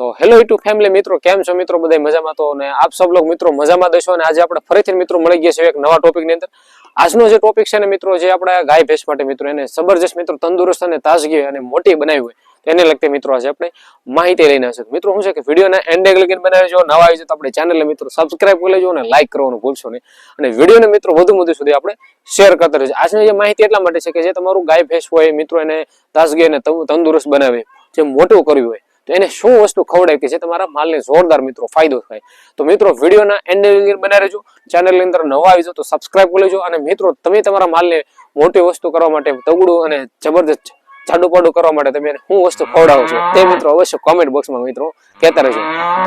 તો hello YouTube family મિત્રો, કેમ છો મિત્રો? બધા મજામાં તો અને આપ સબ લોકો મિત્રો મજામાં દેશો અને આજે આપણે ફરીથી મિત્રો મળી ગયા છે એક નવા ટોપિકની અંદર. આજનો જે ટોપિક છે ને મિત્રો, જે આપણે ગાય ભેંસ માટે મિત્રો, એને જબરજસ્ત મિત્રો તંદુરસ્ત અને તાજગી અને મોટી બનાવી હોય એને લગતી મિત્રો આજે આપણે માહિતી લઈને આવશે. મિત્રો શું છે કે વિડીયોના એન્ડ લગીને બનાવી જો, નવા આવી જાય તો આપણે ચેનલને મિત્રો સબસ્ક્રાઇબ કરી લેજો અને લાઈક કરવાનું ભૂલશો નહીં. અને વિડીયોને મિત્રો વધુ વધુ સુધી આપણે શેર કરતા રહીશું આજની જે માહિતી એટલા માટે છે કે જે તમારું ગાય ભેંસ હોય, મિત્રો એને તાજગી અને તંદુરસ્ત બનાવે, જે મોટું કર્યું હોય તો એને શું વસ્તુ ખવડાય કે જે તમારા માલને જોરદાર મિત્રો ફાયદો થાય? તો મિત્રો, વિડીયોના એન્ડ બનાવી રહેજો. ચેનલની અંદર નવા આવી તો સબસ્ક્રાઇબ કરી લેજો. અને મિત્રો, તમે તમારા માલને મોટી વસ્તુ કરવા માટે તગડું અને જબરદસ્ત જાડું પાડું કરવા માટે તમે શું વસ્તુ ખવડાવો છો તે મિત્રો અવશ્ય કોમેન્ટ બોક્સમાં મિત્રો કહેતા રહેજો.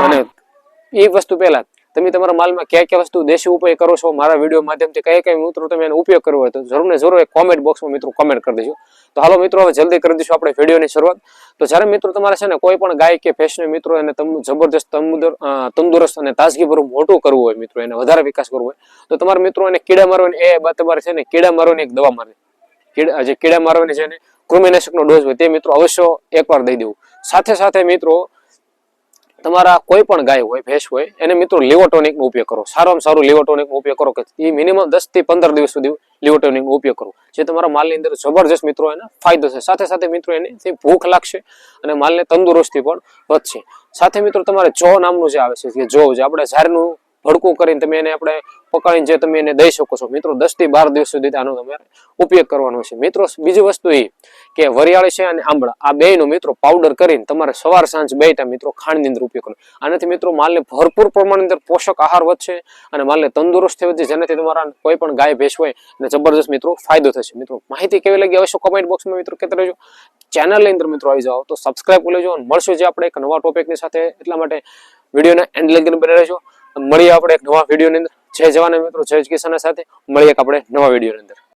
અને એ વસ્તુ પહેલા તમે તમારા માલમાં કયા કયા વસ્તુ દેશી ઉપયોગ કરો છો? મારા વીડિયો માધ્યમથી કયા કયા મિત્રો તમે એનો ઉપયોગ કરવો હોય તો જરૂર ને જરૂર એક કોમેન્ટ બોક્સમાં મિત્રો કોમેન્ટ કરી દેજો. તો હાલો મિત્રો, હવે જલ્દી કરી દઈશું આપણે વિડીયોની શરૂઆત. તો જ્યારે મિત્રો તમારે છે ને કોઈ પણ ગાય કે ભેંસને મિત્રો એને તંદુર- તંદુરસ્ત અને તાજગીભરું મોટું કરવું હોય મિત્રો, એને વધારે વિકાસ કરવો હોય, તો તમારે મિત્રો એને કીડા મારવાની, એ તમારે છે ને કીડા મારવાની એક દવા મારવી. જે કીડા મારવાની છે ને કૃમિનાશકનો ડોઝ હોય તે મિત્રો અવશ્ય એકવાર દઈ દેવું. સાથે સાથે મિત્રો તમારા કોઈ પણ ગાય હોય, ભેંસ હોય, એને મિત્રો લિવોટોનિકનો ઉપયોગ કરો. સારામાં સારું લિવોટોનિકનો ઉપયોગ કરો કે એ મિનિમમ દસથી પંદર દિવસ સુધી લિવોટોનિકનો ઉપયોગ કરો. જે તમારા માલની અંદર જબરજસ્ત મિત્રો એને ફાયદો છે. સાથે સાથે મિત્રો એને ભૂખ લાગશે અને માલને તંદુરસ્તી પણ વધશે. સાથે મિત્રો તમારે જો નામનું જે આવે છે કે જો જે આપણે ઝાડનું ભડકું કરીને તમે એને આપણે પકડીને જે તમે એને દઈ શકો છો. મિત્રો, દસથી બાર દિવસ સુધી આનો તમારે ઉપયોગ કરવાનો છે. મિત્રો, બીજી વસ્તુ એ કે વરિયાળી છે અને આંબળા. આ બેયનો મિત્રો પાવડર કરીને તમારે સવાર સાંજ બે ટાઈમ મિત્રો ખાંડની અંદર ઉપયોગ કરવાનો. આનાથી મિત્રો માલને ભરપૂર પ્રમાણની અંદર પોષક આહાર વધશે અને માલને તંદુરસ્તી વધશે, જેનાથી તમારા કોઈ પણ ગાય, ભેંસ હોય અને જબરદસ્ત મિત્રો ફાયદો થશે. મિત્રો, માહિતી કેવી લાગી અવશ્ય કોમેન્ટ બોક્સમાં મિત્રો કહેતા રહેજો. ચેનલની અંદર મિત્રો આવી જાઓ તો સબસ્ક્રાઈબ કરી લેજો અને મળશું જે આપણે એક નવા ટોપિકની સાથે. એટલા માટે વિડીયોને એન્ડ લગીને બને રહેજો. મળીએ આપણે એક નવા વિડીયોની અંદર. જય જવાના મિત્રો, જય કિસાન સાથે મળીએ આપણે નવા વિડીયોની અંદર.